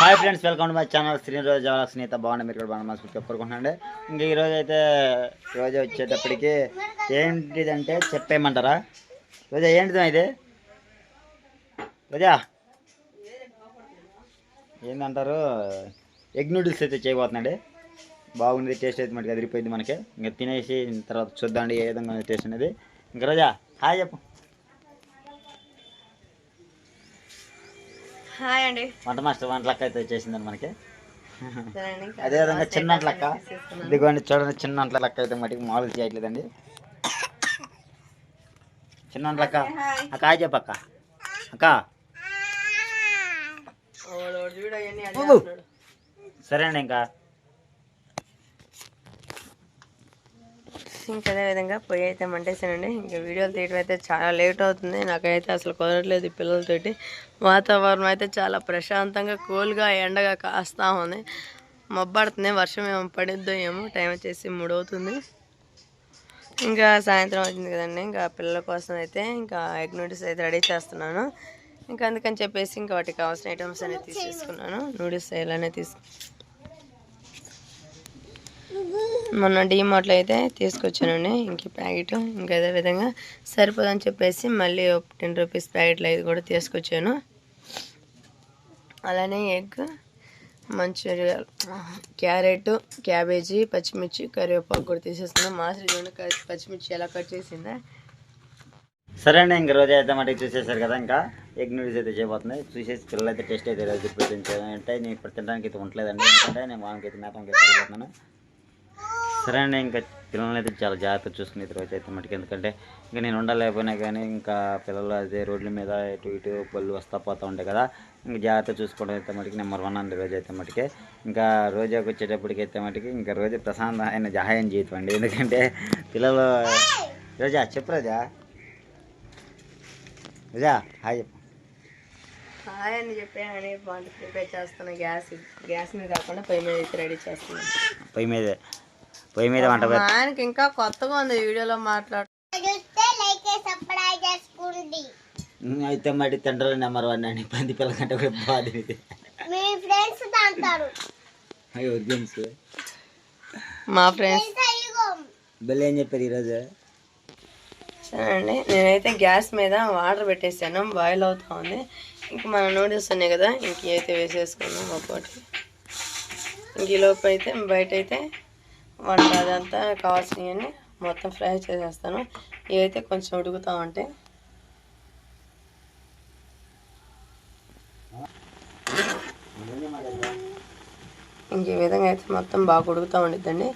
Hi friends welcome to my channel శ్రీనిరోజు జవాల స్నేహిత బాగుంది మీరు కూడా బాగా మనసు కోరుకుంటున్నాండి ఇంకా ఈరోజు అయితే రోజు వచ్చేటప్పటికి ఏంటిదంటే చెప్పేయమంటారా రోజా ఏంటిదో ఇది రోజా ఏంటంటారు ఎగ్ నూడిల్స్ అయితే చేయబోతున్నాడు బాగుంది టేస్ట్ అయితే మనకి అదిరిపోయింది మనకి ఇంకా తినేసి తర్వాత చూద్దాండి ఏ విధంగా టేస్ట్ అనేది ఇంకా రోజా హాయ్ చెప్పు హాయ్ అండి. వంట మాస్టర్ వంట లెక్క అయితే వచ్చేసిందండి మనకి. సరేనండి. ఇంకా అదే విధంగా చిన్న లెక్క. ఇదిగోండి చూడండి చిన్న లెక్క అయితే మటుకు మామూలు చేయట్లేదండి. చిన్న లెక్క. అక్క హాయ్ చెప్పు అక్క. సరే అండి ఇంకా. ఇంకా అదే విధంగా పొయ్యి అయితే మంటేసానండి ఇంకా వీడియోలు తీయడం అయితే చాలా లేట్ అవుతుంది. నాకైతే అసలు కుదరట్లేదు ఈ పిల్లలతోటి. వాతావరణం అయితే చాలా ప్రశాంతంగా కూల్గా ఎండగా కాస్తా ఉంది. మబ్బడుతుంది వర్షం ఏమో పడిద్దో ఏమో టైం వచ్చేసి మూడు అవుతుంది ఇంకా సాయంత్రం వచ్చింది కదండి. ఇంకా పిల్లల కోసం అయితే ఇంకా ఎగ్ నూడిల్స్ అయితే రెడీ చేస్తున్నాను. ఇంకా అందుకని చెప్పేసి ఇంకా వాటికి కావాల్సిన ఐటమ్స్ అనేది తీసుకున్నాను నూడిల్స్ ఇలానే తీసుకు మొన్న డీమార్ట్లో అయితే తీసుకొచ్చానండి ఇంక ప్యాకెట్ ఇంకా అదే విధంగా సరిపోదని చెప్పేసి మళ్ళీ ఒక టెన్ రూపీస్ ప్యాకెట్లు అయితే కూడా తీసుకొచ్చాను. అలానే ఎగ్ మంచూరియా క్యారెట్ క్యాబేజీ పచ్చిమిర్చి కరివేపాకు కూడా తీసేస్తున్నాం మాసరి చూడండి పచ్చిమిర్చి ఎలా కట్ చేసిందా? సరే అండి ఇంక రోజు అయితే మటుకు చూసేసారు కదా ఇంకా ఎగ్ నూడిల్స్ అయితే చేయబోతున్నాయి. చూసేసి పిల్లలు అయితే టేస్ట్ అయితే రోజు ఇప్పుడు అంటే నేను ఇప్పుడు తినడానికి అయితే ఉండలేదండి. ఎందుకంటే నేను వాళ్ళకి అయితే మేతంకి అయితే సరే అండి ఇంకా పిల్లల్ని అయితే చాలా జాగ్రత్త చూసుకుని రోజు అయితే మటుకు. ఎందుకంటే ఇంకా నేను ఉండలేకపోయినా కానీ ఇంకా పిల్లలు అదే రోడ్ల మీద ఇటు ఇటు పళ్ళు వస్తా పోతూ ఉంటాయి కదా ఇంకా జాగ్రత్త చూసుకోవడం అయితే మటుకు నెంబర్ వన్ అండి రోజు అయితే మటుకే. ఇంకా రోజాకి వచ్చేటప్పటికి అయితే మటుకి ఇంకా రోజు ప్రశాంతమైన జహాయం జీవితం అండి. ఎందుకంటే పిల్లలు రోజా చెప్పు రోజా. రోజా హాయ్ చెప్పు. హాయ్ అని చెప్పి ప్రిపేర్ చేస్తున్నా గ్యాస్ గ్యాస్ మీద కాకుండా పొయ్యి మీద అయితే రెడీ చేస్తున్నాను పొయ్యి మీదే. పొయ్యి మీద వంట ఆయనకి ఇంకా కొత్తగా ఉంది వీడియోలో మాట్లాడు ఉమ్, అయితే మరి తండ్రులు నెంబర్ వన్ అండి పంది పిల్లల కంటే కూడా బాధ మా ఫ్రెండ్స్ బిల్ ఏం చెప్పారు ఈరోజు? సరే అండి నేనైతే గ్యాస్ మీద వాటర్ పెట్టేసాను బాయిల్ అవుతా ఉంది ఇంక మన నూడిల్స్ ఉన్నాయి కదా ఇంక ఇవి అయితే వేసేసుకున్నాం ఒక్కోటి ఇంక ఈ లోపు అయితే బయట అయితే వంట అదంతా కావాల్సినవన్నీ మొత్తం ఫ్రై చేసేస్తాను. ఇవైతే కొంచెం ఉడుకుతూ ఉంటాయి ఇంక ఈ విధంగా అయితే మొత్తం బాగా ఉడుకుతూ ఉండిద్దండి.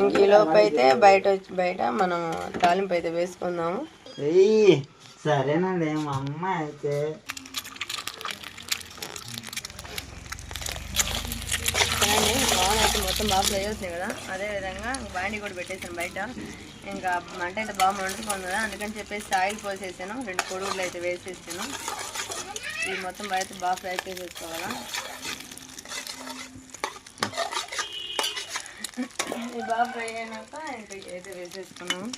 ఇంక ఈ లోపు అయితే బయట వచ్చి బయట మనం తాలింపు అయితే వేసుకుందాము. సరేనండి మా అమ్మ అయితే చూడండి బాగా అయితే మొత్తం బాగా ఫ్రై అవుతుంది కదా. అదే విధంగా బాండి కూడా పెట్టేసాను బయట. ఇంకా మంట అయితే బాగా మండుతుంది కదా అందుకని చెప్పేసి ఆయిల్ పోసేసాను. రెండు కొడుగులు అయితే వేసేసాను. ఇది మొత్తం బయట బాగా ఫ్రై చేసేసుకోవాలా. ఇది బాగా ఫ్రై అయినాక ఇంకా అయితే వేసేసుకున్నాము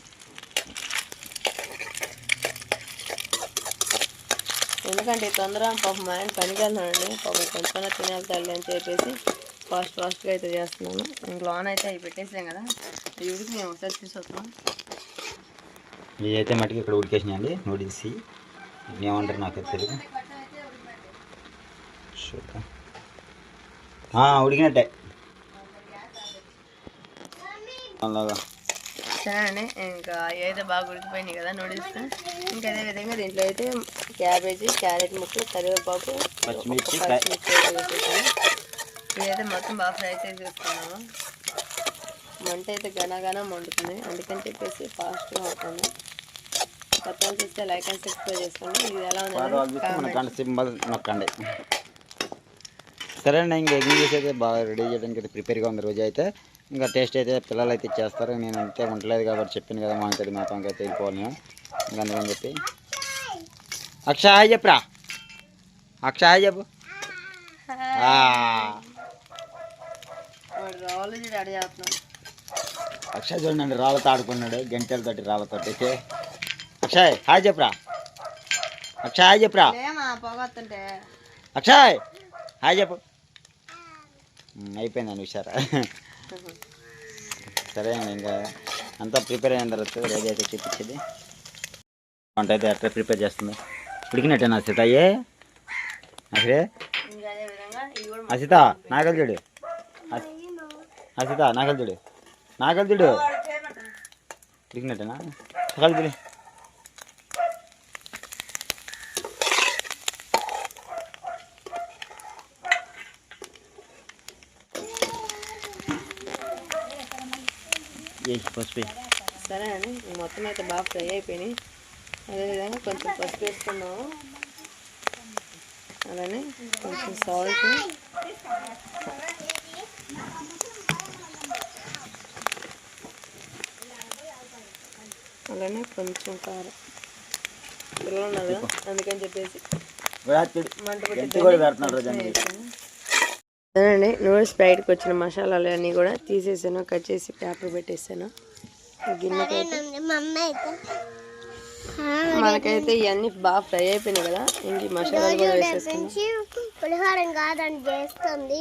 ఎందుకంటే తొందర పాపం మా ఆయన పనికి వెళ్తానండి పాపం కొంచెం తినేది తల్లి అని చెప్పేసి ఫాస్ట్ ఫాస్ట్గా అయితే చేస్తున్నాను. ఇంక లోన్ అయితే అవి పెట్టేసాం కదా. అవి ఉడికి మేము ఒకసారి తీసుకొస్తాం ఇదైతే మటుకు ఇక్కడ ఉడికేసినాయండి నూడిల్స్. ఏమంటారు నాకు తెలియదు ఉడికినట్టే. అలాగా. సరేనండి ఇంకా అయితే బాగా ఉడికిపోయినాయి కదా నూడిల్స్. ఇంకా అదే విధంగా దీంట్లో అయితే క్యాబేజీ క్యారెట్ ముక్కలు కరివేపాకు పచ్చిమిర్చి, అయితే ఇదైతే మొత్తం బాగా ఫ్రై చేసేసుకున్నాము మంట అయితే ఘనఘన మండుతుంది. అందుకని చెప్పేసి ఫాస్ట్గా అవుతుంది. కొత్త వాళ్ళు చూస్తే లైక్ అండ్ సబ్స్క్రైబ్ చేసుకోండి. ఇది ఎలా ఉంది సరే అండి ఇంకా ఎగ్ చేసి అయితే బాగా రెడీ చేయడానికి అయితే ప్రిపేర్గా ఉంది రోజు అయితే. ఇంకా టేస్ట్ అయితే పిల్లలు అయితే చేస్తారు నేను అంతే ఉండలేదు కాబట్టి చెప్పాను కదా మా ఇంటి మాత్రం అయితే వెళ్ళిపోవాలి ఇంకా అందుకని చెప్పి. అక్ష హాయ్ చెప్పురా అక్ష హాయ్ చెప్పు రెడీ అక్షయ్ చూడండి రాళ్ళతో ఆడుకున్నాడు గంటలతోటి రాళ్ళతోటి. అక్షయ్ హాయ్ చెప్పురా. అక్షయ్ హాయ్ చెప్పురా. పొగొత్తుంటే. అక్షయ్ హాయ్ చెప్పు. ఉమ్, అయిపోయిందండి హుషారా సరే అండి ఇంకా అంతా ప్రిపేర్ అయిన తర్వాత రోజు అయితే చూపించేది. వంట అయితే అట్లా ప్రిపేర్ చేస్తుంది. ఉడికినట్టే నా సీత? అయ్యే అసలే? అసిత నాగలు చూడు అసిత నాగలు చూడు. నాగలు చూడు. సకాలు చూడు ఏ పసుపు సరే అండి మొత్తం అయితే బాగా ఫ్రై అయిపోయినాయి. అదేవిధంగా కొంచెం పసుపు వేసుకున్నాము అలానే కొంచెం సాల్ట్. అలానే కొంచెం కారం. పిల్లలు అందుకని చెప్పేసి. అదేనండి నూడిల్స్ బయటకు వచ్చిన మసాలాలు అన్నీ కూడా తీసేసాను కట్ చేసి పేపర్ పెట్టేసాను. గిన్నెకైతే మనకైతే ఇవన్నీ బాగా ఫ్రై అయిపోయినాయి కదా ఇంక మసాలాలు కూడా వేసేసుకున్నాం చేస్తుంది.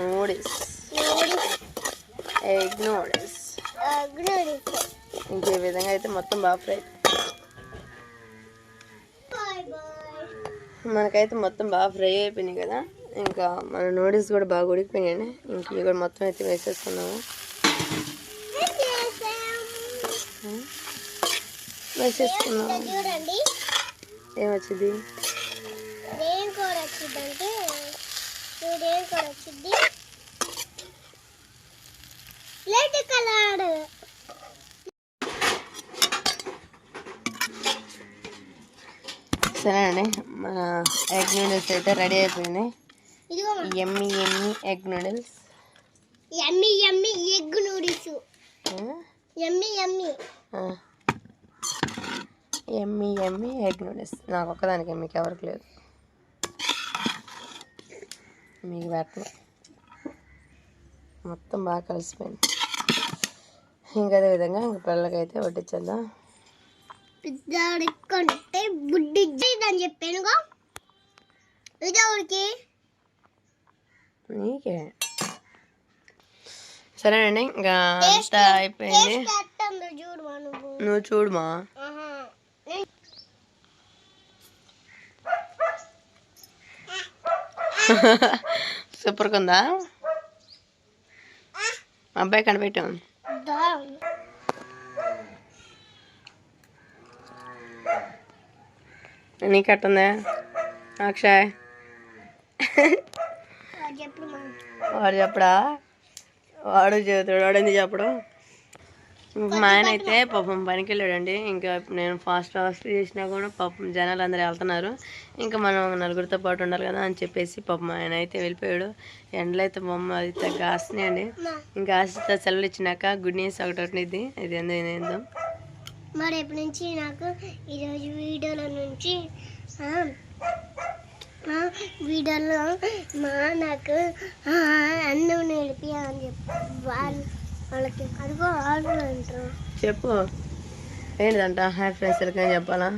నూడిల్స్. Egg noodles. ఇంక విధంగా అయితే మొత్తం బాగా ఫ్రై. మనకైతే మొత్తం బాగా ఫ్రై అయిపోయినాయి కదా. ఇంకా మన నూడిల్స్ కూడా బాగా ఉడికిపోయినాయి. ఇంక ఇవి కూడా మొత్తం అయితే వేసేసుకున్నాము. వేసేసుకున్నాము. ఏమొచ్చింది? ఏం కూర వచ్చిందంటే చూడేం కూర వచ్చింది రెడ్ కలర్ సరే అండి మన ఎగ్ నూడిల్స్ అయితే రెడీ అయిపోయినాయి. ఎమ్మి ఎమ్మి ఎగ్ నూడిల్స్. ఎమ్మి ఎమ్మి ఎగ్ నూడిల్స్. ఎమ్మి ఎమ్మి. ఎమ్మి ఎమ్మి ఎగ్ నూడిల్స్. నాకు ఒక్కదానికి మీకు ఎవరికి లేదు. మీకు పెట్టను మొత్తం బాగా కలిసిపోయింది. ఇంకా అదే విధంగా ఇంక పిల్లలకైతే వడ్డించేద్దాం పిజ్జాడి కొంటే బుడ్డి అని చెప్పానుగా. ఇదెవరికి నీకే. సరేనండి ఇంకా అంతా అయిపోయింది. నువ్వు. చూడుమా. సూపర్గా ఉందా అబ్బాయి కనిపెట్టాం. నీ నీకు అక్షయ్ వాడు చెప్పడా వాడు చెబుతాడు వాడు ఎందుకు చెప్పడం మా ఆయన అయితే పాపం పనికి వెళ్ళాడండి ఇంకా నేను ఫాస్ట్ ఫాస్ట్ చేసినా కూడా పాపం జనాలు అందరూ వెళ్తున్నారు ఇంకా మనం నలుగురితో పాటు ఉండాలి కదా అని చెప్పేసి పాపం ఆయన అయితే వెళ్ళిపోయాడు ఎండలు అయితే బొమ్మ అది కాస్తున్నాయండి ఇంకా ఆశతో సెలవులు ఇచ్చినాక గుడ్ న్యూస్ ఒకటి ఉంటుంది ఇది ఏందో ఇది ఏందో. మరి రేపు నుంచి నాకు ఈరోజు వీడియోల నుంచి వీడియోలో మా నాకు అన్నం నిలిపి అని చెప్పి వాళ్ళు వాళ్ళకి అదిగో వాళ్ళు అంటారు. చెప్పు. ఏంటిదంట? హాయ్ ఫ్రెండ్స్ అని చెప్పాలా?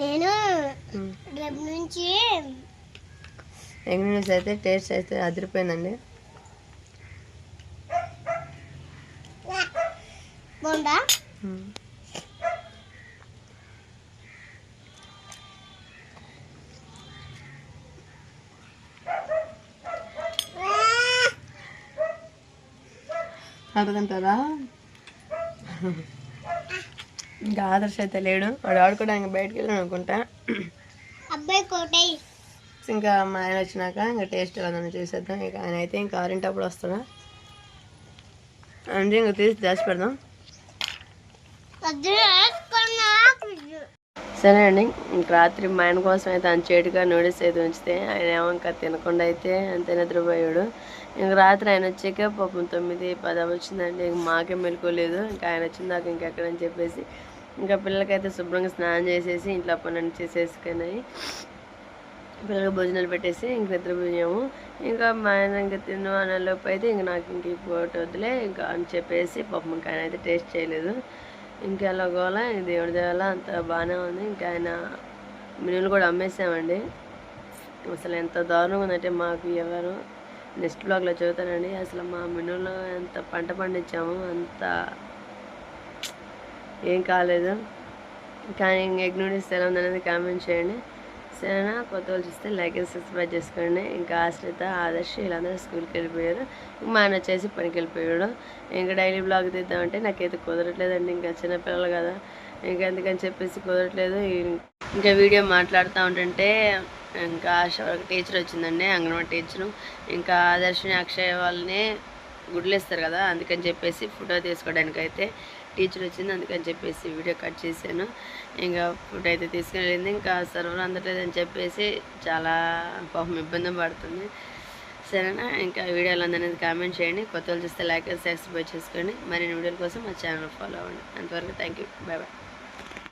నేను. రేపు నుంచి ఎగ్ నూడిల్స్ అయితే టేస్ట్ అయితే అదిరిపోయిందండి. బాగుందా? అర్థంటారా ఇంకా ఆదర్శ అయితే లేడు. వాడు ఆడుకోవడానికి బయటకు వెళ్ళాను అనుకుంటా. అబ్బాయి కోటై. ఇంకా మా ఆయన వచ్చినాక ఇంకా టేస్ట్ ఎలా చూసేద్దాం. ఇక ఆయన అయితే ఇంకా ఆరింటప్పుడు వస్తాడా? అంటే ఇంకా తీసి దాచి పెడదాం సరే అండి. ఇంక రాత్రి మా ఆయన కోసం అయితే ఆయన చేటుగా నూడిల్స్ అయితే ఉంచితే ఆయన ఏమో ఇంకా తినకుండా అయితే అంతే నిద్రపోయాడు. ఇంక రాత్రి ఆయన వచ్చాక పాపం తొమ్మిది పది వచ్చిందండి. ఇంక మాకే మెలుకోలేదు ఇంకా ఆయన వచ్చిందాక ఇంకెక్కడని చెప్పేసి ఇంకా పిల్లలకైతే శుభ్రంగా స్నానం చేసేసి ఇంట్లో పనులు చేసేసుకుని పిల్లలకి భోజనాలు పెట్టేసి ఇంక నిద్రపోయాము. ఇంకా మా ఆయన ఇంకా తిన్న అన్నలోపు అయితే ఇంక నాకు ఇంక ఈ పూట వద్దులే ఇంకా అని చెప్పేసి పాపం ఇంకా ఆయన అయితే టేస్ట్ చేయలేదు. ఇంకా దేవుడి దేవాల అంత బాగానే ఉంది. ఇంకా ఆయన మినులు కూడా అమ్మేసామండి. అసలు ఎంత దారుణంగా ఉందంటే మాకు ఎవరు నెక్స్ట్ బ్లాగ్లో చదువుతానండి అసలు మా మినులో ఎంత పంట పండించాము అంత ఏం కాలేదు. కానీ ఎగ్ నూడిల్స్ ఎలా ఉందనేది కామెంట్ చేయండి. సరేనా కొత్త వాళ్ళు చూస్తే లైక్ అండ్ సబ్స్క్రైబ్ చేసుకోండి. ఇంకా ఆశ్రిత ఆదర్శ్ వీళ్ళందరూ స్కూల్కి వెళ్ళిపోయారు. ఇంకా మా ఆయన వచ్చేసి పనికి వెళ్ళిపోయాడు ఇంకా డైలీ బ్లాగ్ తీద్దామంటే నాకైతే కుదరట్లేదండి. ఇంకా చిన్నపిల్లలు కదా. ఇంకా ఎందుకని చెప్పేసి కుదరట్లేదు. ఇంకా వీడియో మాట్లాడుతూ ఉంటుంటే ఇంకా ఆశ టీచర్ వచ్చిందండి అంగన్వాడీ టీచరు. ఇంకా ఆదర్శని అక్షయ్ వాళ్ళని గుడ్లు వేస్తారు కదా అందుకని చెప్పేసి ఫోటో తీసుకోవడానికి అయితే టీచర్ వచ్చింది అందుకని చెప్పేసి వీడియో కట్ చేశాను. ఇంకా ఫుడ్ అయితే తీసుకుని వెళ్ళింది ఇంకా సర్వర్ అందట్లేదని చెప్పేసి చాలా పాపం ఇబ్బంది పడుతుంది. సరేనా? ఇంకా వీడియోలు అందనేది కామెంట్ చేయండి. కొత్త వాళ్ళు చూస్తే లైక్ సబ్స్క్రైబ్ చేసుకోండి మరిన్ని వీడియోల కోసం మా ఛానల్ ఫాలో అవ్వండి. అంతవరకు థ్యాంక్ యూ. Bye bye.